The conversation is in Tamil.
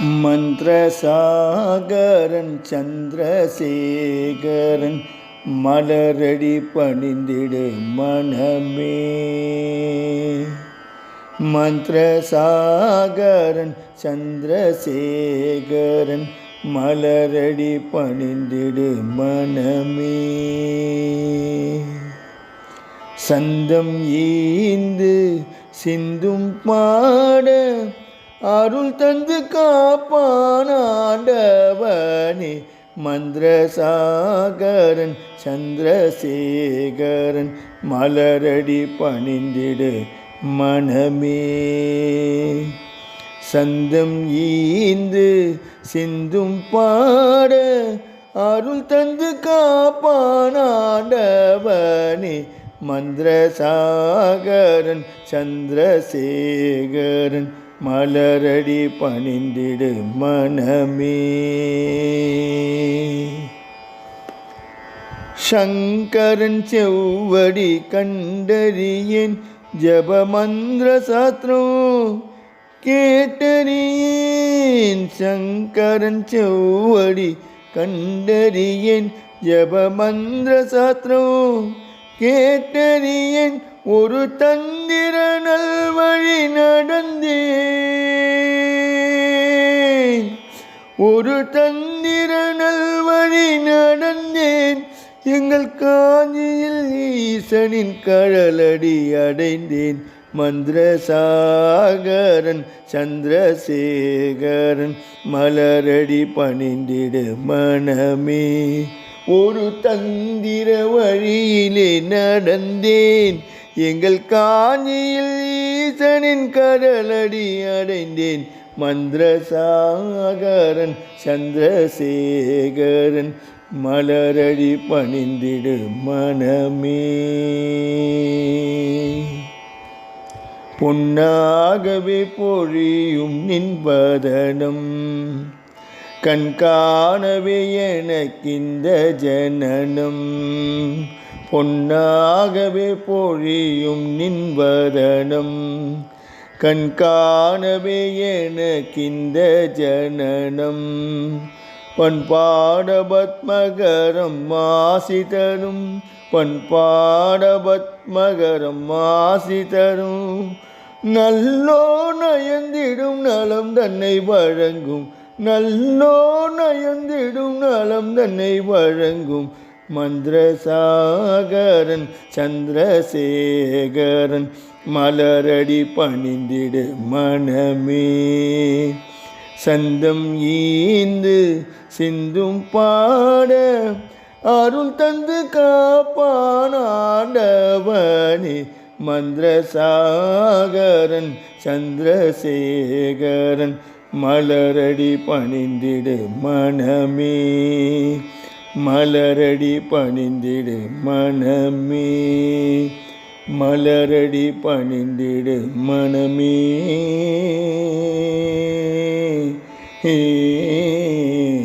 மந்திரசாகரன் சந்திரசேகரன் மலரடி பணிந்திடு மனமே. மந்திரசாகரன் சந்திரசேகரன் மலரடி பணிந்திடு மனமே. சந்தம் ஈந்து சிந்தும் பாட அருள் தந்து காப்பானாண்டவனே. மந்திரசாகரன் சந்திரசேகரன் மலரடி பணிந்திடு மனமே. சந்தம் ஈந்து சிந்தும் பாட அருள் தந்து காப்பானாண்டவனே. மந்திரசாகரன் சந்திரசேகரன் மலரடி பணிந்திடு மனமே. சங்கரன் செவ்வடி கண்டறியேன் ஜபமந்திர சாத்திரம் கேட்டறியேன். சங்கரன் செவ்வடி கண்டறியேன் ஜபமந்திர சாத்திரம் கேட்டறியேன் ஒரு தந்திர நல்வழி நடந்தேன். ஒரு தந்திர நல்வழி நடந்தேன். எங்கள் காஞ்சியில் ஈசனின் கழலடி அடைந்தேன். மந்திரசாகரன் சந்திரசேகரன் மலரடி பணிந்திடு மனமே. ஒரு தந்திர வழியிலே நடந்தேன். எங்கள் காஞ்சியில் ஈசனின் கடலடி அடைந்தேன். மந்திரசாகரன் சந்திரசேகரன் மலரடி பணிந்திடு மனமே. பொன்னாகவே பொழியும் நின்பதனம் கண்காணவே எனக்கிந்த ஜனனம். பொன்னாகவே பொழியும் நின்பதனம் கண்காணவே எனக்கிந்த ஜனனம். பண்பாட பத்மகரம் மாசி தரும் பண்பாட பத்மகரம் மாசி தரும் நல்லோ நயந்திடும் நலம் தன்னை வழங்கும் நல்லோ நயந்திடும் நலம் தன்னை வழங்கும். மந்திரசாகரன் சந்திரசேகரன் மலரடி பணிந்திடு மனமே. சந்தம் ஈந்து சிந்தும் பாட அருள் தந்து காப்பானாண்டவனே. மந்திரசாகரன் சந்திரசேகரன் மலரடி பணிந்திடு மனமே. மலரடி பணிந்திடு மனமே. மலரடி பணிந்திடு மனமே. ஏ.